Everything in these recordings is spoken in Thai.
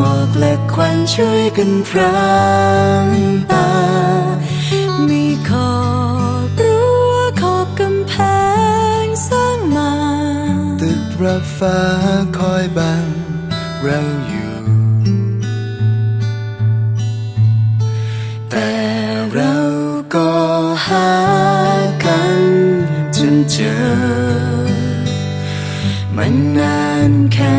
หมอกและควันช่วยกันพรางตา มีขอบรั้วขอบกำแพงสร้างมา ตึกระฟ้าคอยบังเราอยู่ แต่เราก็หากันจนเจอ มันนานแค่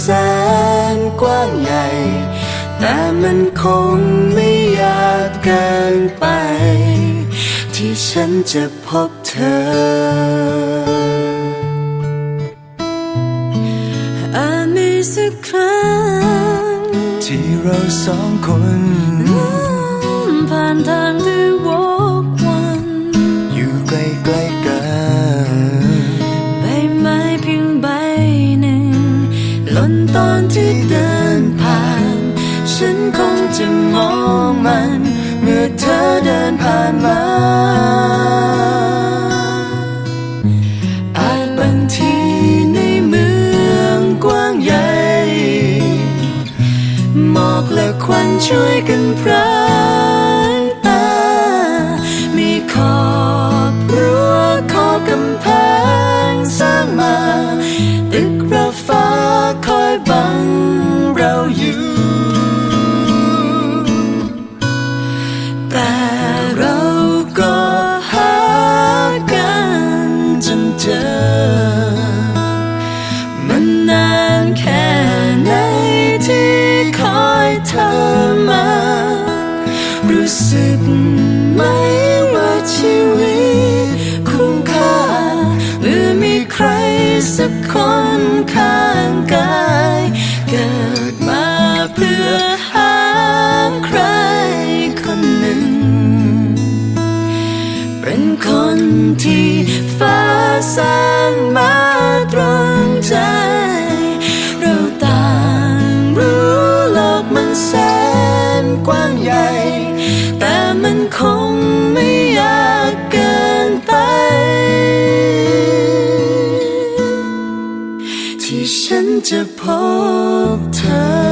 แสนกว้างใหญ่ แต่มันคงไม่ยากเกินไป ที่ฉันจะพบเธออาจมีสักครั้ง ที่เราสองคน นตอนที่เดินผ่าน ฉันคงจะมองมัน เมื่อเธอเดินผ่านมาอาจบางทีในเมืองกว้างใหญ่ หมอกและควันช่วยกันพรา สึกไหมว่าชีวิตคุ้มค่า หรือมีใครสักคนข้างกาย เกิดมาเพื่อหาใครคนหนึ่ง เป็นคนที่ฟ้าสร้างมาตรงใจ เราต่างรู้โลกมันแสนกว้างใหญ่ แต่มันคงไม่ยากเกินไป ที่ฉันจะพบเธอ。